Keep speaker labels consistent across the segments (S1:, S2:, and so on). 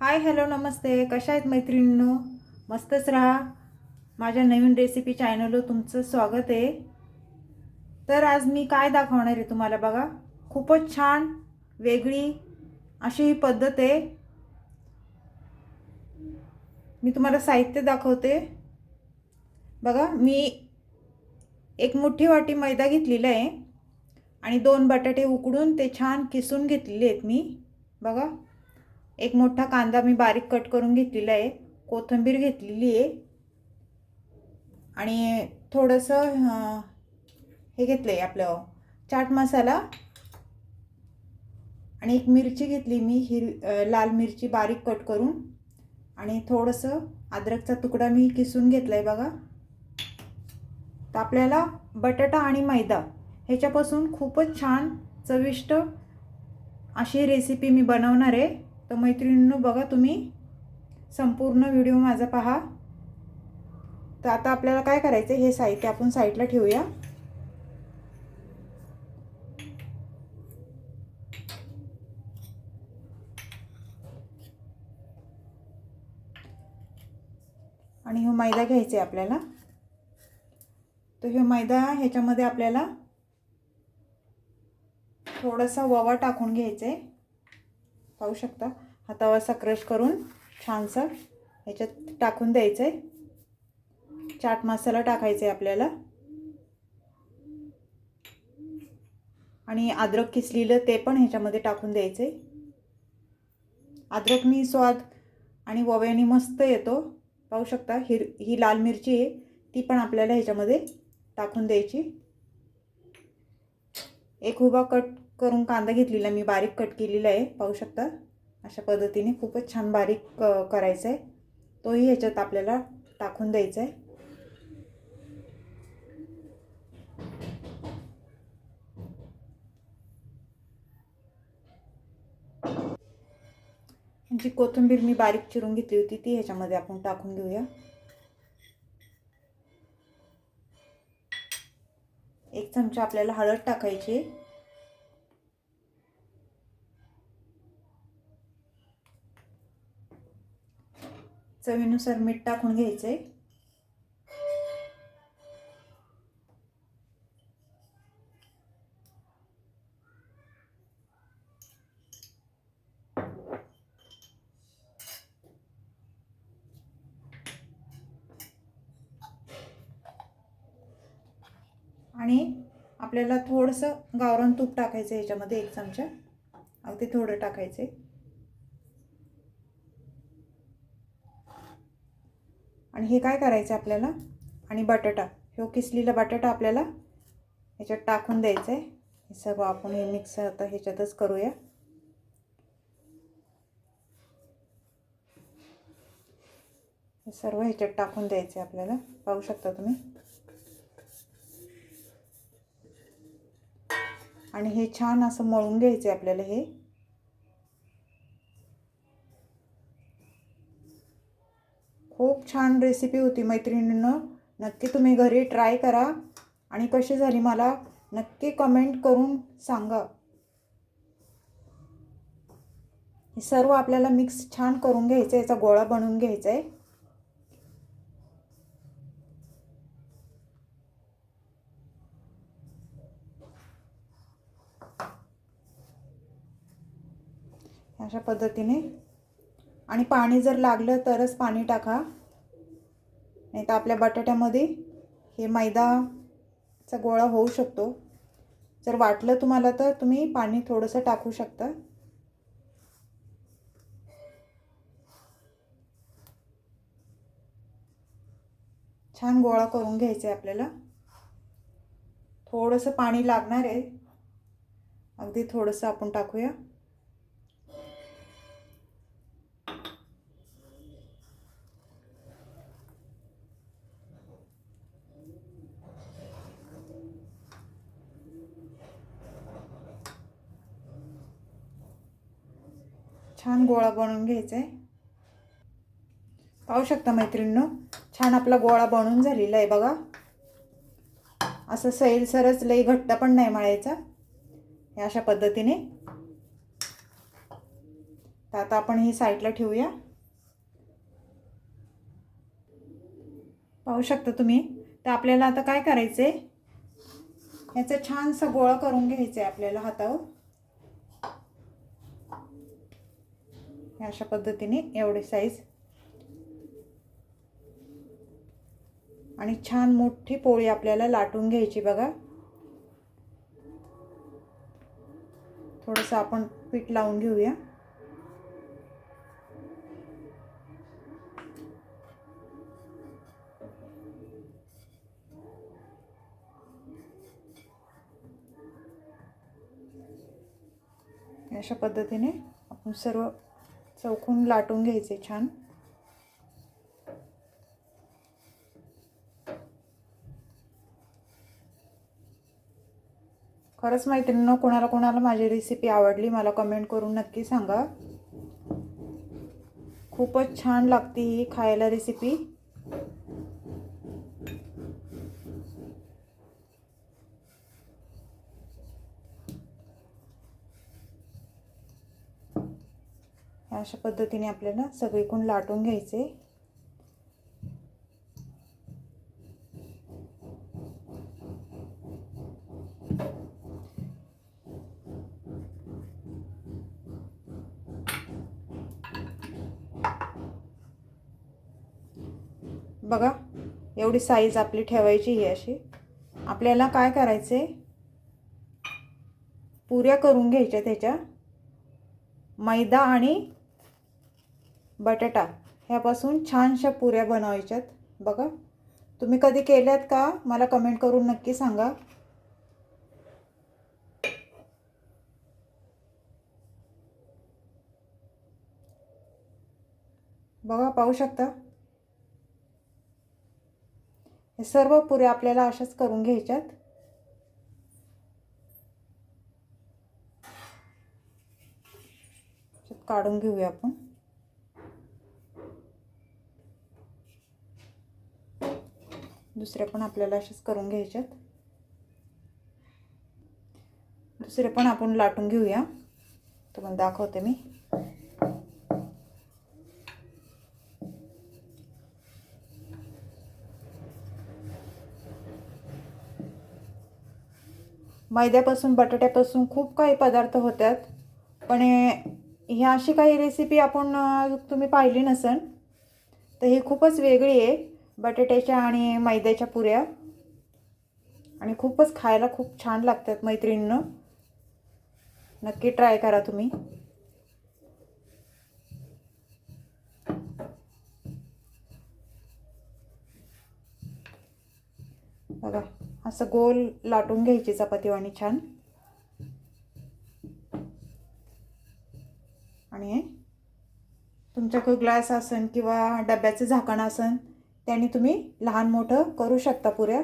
S1: Hi hello नमस्ते. कशा आहेत मैत्रिणींनो? मस्तच राहा. माझ्या नवीन रेसिपी चॅनलवर तुमचं स्वागत आहे. तर आज मी काय दाखवणार आहे तुम्हाला बघा. खूपच छान वेगळी अशी ही पद्धत आहे. मी तुम्हाला साहित्य दाखवते. बघा मी एक मोठी वाटी मैदा घेतलेला आहे आणि दोन बटाटे उकडून ते छान किसून घेतलेले आहेत मी. बघा. एक मोठा कांदा मी बारीक कट करून घेतलेला आहे. कोथिंबीर घेतलेली आहे. आणि थोडंसं हे घेतलं आहे आपलं चाट मसाला. आणि एक मिरची घेतली मी हिर लाल मिरची बारीक कट करून. आणि थोडंसं अद्रकचा तुकडा मी किसून घेतला आहे बघा. तर आपल्याला बटाटा आणि मैदा ह्याच्यापासून खूपच छान चविष्ट अशी रेसिपी मी बनवणार आहे. तर मैत्रिणींनो बघा तुम्ही. संपूर्ण व्हिडिओ माझा पहा. तर आता आपल्याला काय करायचं हे साहित्य आपण साईडला ठेवूया. आणि हे मैदा घ्यायचा आहे आपल्याला. तर हे मैदा ह्याच्यामध्ये आपल्याला थोडासा ववा टाकून घ्यायचा आहे पाहू शकता. हा तवा असा क्रश करून छानसा ह्याच्यात टाकून द्यायचं आहे चाट मसाला टाकायचा आहे आपल्याला. आणि अद्रक किसलेलं ते पण ह्याच्यामध्ये टाकून द्यायचं आहे अद्रकनी स्वाद आणि वव्यानी मस्त येतो. पाहू शकता हिर ही लाल मिरची आहे ती पण आपल्याला ह्याच्यामध्ये टाकून द्यायची. एक उभा कट करून कांदा घेतलेला मी बारीक कट केलेला आहे पाहू शकता. अशा पद्धतीने खूपच छान बारीक क करायचा आहे तोही ह्याच्यात आपल्याला टाकून द्यायचा आहे जी कोथिंबीर मी बारीक चिरून घेतली होती ती ह्याच्यामध्ये आपण टाकून घेऊया. एक चमचा आपल्याला हळद टाकायची चवीनुसार मीठ टाकून घ्यायचं आहे आणि आपल्याला थोडंसं गावरान तूप टाकायचं आहे याच्यामध्ये एक चमचा. अगदी थोडं टाकायचं आहे आणि हे काय करायचं आहे आपल्याला? आणि बटाटा. हे किसलेला बटाटा आपल्याला ह्याच्यात टाकून द्यायचं आहे हे सगळं आपण हे मिक्स आता ह्याच्यातच करूया. हे सर्व ह्याच्यात टाकून द्यायचं आहे आपल्याला. पाहू शकता तुम्ही? आणि हे छान असं मळून घ्यायचं आहे आपल्याला हे खूप छान रेसिपी होती मैत्रिणीनं. नक्की तुम्ही घरी ट्राय करा आणि कशी झाली मला नक्की कमेंट करून सांगा. हे सर्व आपल्याला मिक्स छान करून घ्यायचं आहे याचा गोळा बनवून घ्यायचा आहे अशा पद्धतीने. आणि पाणी जर लागलं तरच पाणी टाका. नाही तर आपल्या बटाट्यामध्ये हे मैदाचा गोळा होऊ शकतो. जर वाटलं तुम्हाला तर तुम्ही पाणी थोडंसं टाकू शकता. छान गोळा करून घ्यायचा आहे आपल्याला. थोडंसं पाणी लागणार आहे. अगदी थोडंसं आपण टाकूया. छान गोळा बनवून घ्यायचा आहे पाहू शकता मैत्रिणींनो छान आपला गोळा बनवून झालेला आहे बघा. असं सैलसरच लई घट्ट पण नाही मळायचा हे अशा पद्धतीने. तर आता आपण ही साईडला ठेवूया. पाहू शकता तुम्ही तर आपल्याला आता काय करायचं आहे ह्याचा छानसा गोळा करून घ्यायचा आहे आपल्याला हातावर. अशा पद्धतीने एवढी साईज आणि छान मोठी पोळी आपल्याला लाटून घ्यायची बघा. थोडंसं आपण पीठ लावून घेऊया. अशा पद्धतीने आपण सर्व चौकून लाटून घ्यायचे छान. खरंच मैत्रिणीनं कोणाला कोणाला माझी रेसिपी आवडली मला कमेंट करून नक्की सांगा. खूपच छान लागते ही खायला रेसिपी अशा पद्धतीने आपल्याला सगळीकडून लाटून घ्यायचे. बघा एवढी साईज आपली ठेवायची ही अशी. आपल्याला काय करायचे पुऱ्या करून घ्यायच्या त्याच्या. मैदा आणि बटाटा ह्यापासून छानशा पुऱ्या बनवायच्यात. बघा तुम्ही कधी केल्यात का? मला कमेंट करून नक्की सांगा. बघा पाहू शकता? हे सर्व पुऱ्या आपल्याला अशाच करून घ्यायच्यात. काढून घेऊया आपण. दुसरे पण आपल्याला असेच करून घ्यायच्यात दुसरे पण आपण लाटून घेऊया. तुम्हाला दाखवते मी. मैद्यापासून बटाट्यापासून खूप काही पदार्थ होतात पण ही अशी काही रेसिपी आपण तुम्ही पाहिली नसन तर ही खूपच वेगळी आहे. बटाट्याच्या आणि मैद्याच्या पुऱ्या. आणि खूपच खायला खूप छान लागतात मैत्रिणीनं. नक्की ट्राय करा तुम्ही. बघा असं गोल लाटून घ्यायची चपातीवाणी छान. आणि तुमच्याकडे ग्लास असन किंवा डब्याचं झाकण असन त्याने तुम्ही लहान मोठं करू शकता पुऱ्या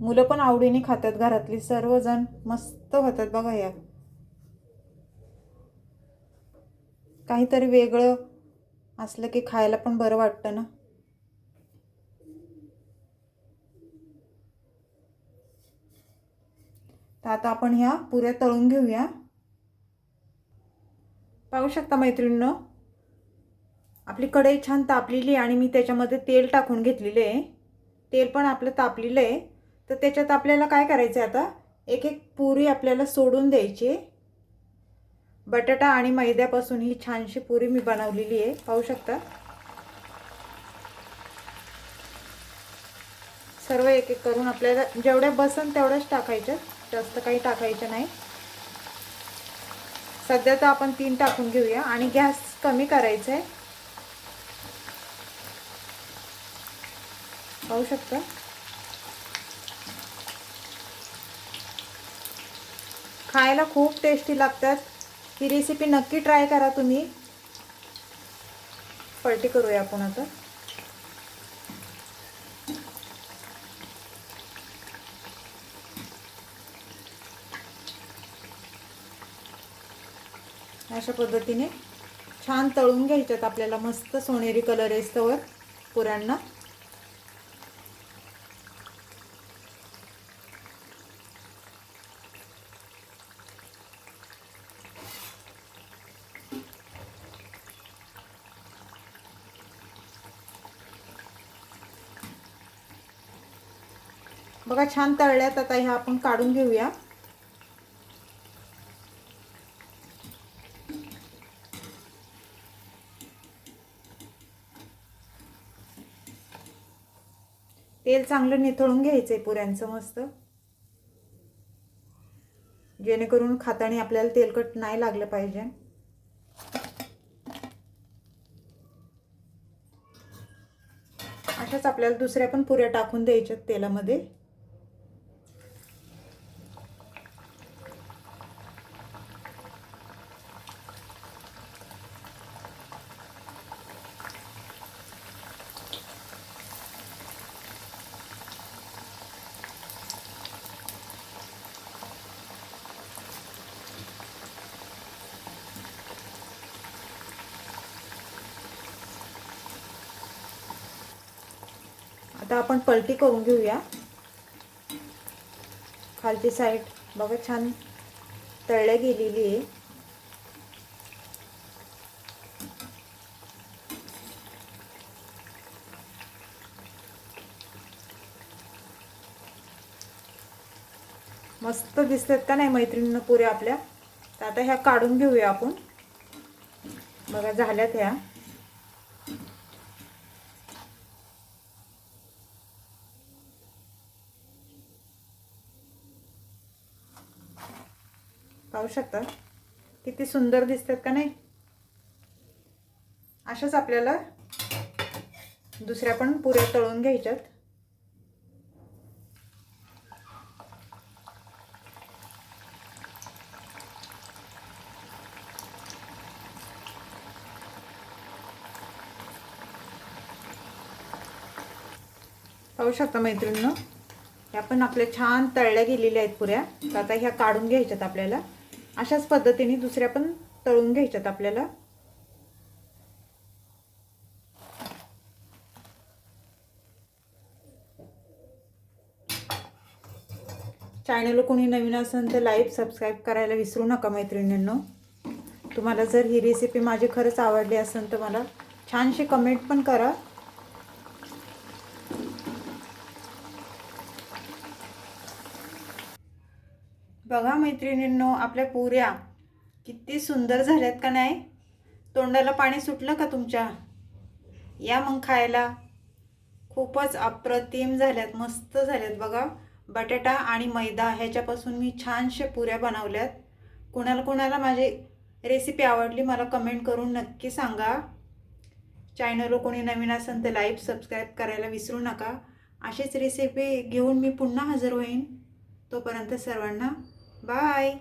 S1: मुलं पण आवडीने खातात घरातली सर्वजण. मस्त होतात बघा या. काहीतरी वेगळं असलं की खायला पण बरं वाटतं ना. तर आता आपण ह्या पुऱ्या तळून घेऊया. पाहू शकता मैत्रिणीनं आपली कढई छान तापलेली आणि मी त्याच्यामध्ये तेल टाकून घेतलेले आहे. तेल पण आपलं तापलेलं आहे. तर त्याच्यात आपल्याला काय करायचं आहे आता? एक एक पुरी आपल्याला सोडून द्यायची बटाटा आणि मैद्यापासून ही छानशी पुरी मी बनवलेली आहे. पाहू शकता? सर्व एक एक करून आपल्याला जेवढ्या बसन तेवढ्याच टाकायच्या जास्त काही टाकायचं नाही. सध्या तर आपण तीन टाकून घेऊया आणि गॅस कमी करायचा आहे पाहू शकता? खायला खूप टेस्टी लागतात. ही रेसिपी नक्की ट्राय करा तुम्ही. पलटी करूया आपण आता. अशा पद्धतीने छान तळून घ्यायच्यात आपल्याला मस्त सोनेरी कलर येस्तवर पुरांना. बघा छान तळल्यात. आता ह्या आपण काढून घेऊया. तेल चांगलं निथळून घ्यायचं आहे पुऱ्यांचं मस्त. जेणेकरून खाताना आपल्याला तेलकट नाही लागलं पाहिजे. अशाच आपल्याला दुसऱ्या पण पुऱ्या टाकून द्यायच्यात तेलामध्ये. आता आपण पलटी करून घेऊया. खालची साईड बघा छान तळल्या गेलेली आहे. मस्त दिसतात का नाही मैत्रिणीनं पुऱ्या आपल्या? तर आता ह्या काढून घेऊया आपण. बघा झाल्यात ह्या. पाहू शकता. किती सुंदर दिसतात का नाही? अशाच आपल्याला दुसऱ्या पण पुऱ्या तळून घ्यायच्यात. पाहू शकता मैत्रिणीनं ह्या पण आपल्या छान तळल्या गेलेल्या आहेत पुऱ्या. तर आता ह्या काढून घ्यायच्यात आपल्याला. अशाच पद्धतीने दुसऱ्या पण तळून घ्यायच्यात आपल्याला. चॅनल कोणी नवीन असेल तर लाईक सबस्क्राईब करायला विसरू नका मैत्रिणींनो. तुम्हाला जर ही रेसिपी माझी खरंच आवडली असेल तर मला छानशी कमेंट पण करा. बघा मैत्रिणींनो आपल्या पुऱ्या किती सुंदर झाल्यात का नाही? तोंडाला पाणी सुटलं का तुमच्या? या मग खायला. खूपच अप्रतिम झाल्यात मस्त झाल्यात बघा. बटाटा आणि मैदा ह्याच्यापासून मी छानशे पुऱ्या बनवल्यात. कुणाला कुणाला माझी रेसिपी आवडली मला कमेंट करून नक्की सांगा. चॅनलवर कोणी नवीन असेल तर लाईक सबस्क्राईब करायला विसरू नका. अशीच रेसिपी घेऊन मी पुन्हा हजर होईन. तोपर्यंत सर्वांना Bye!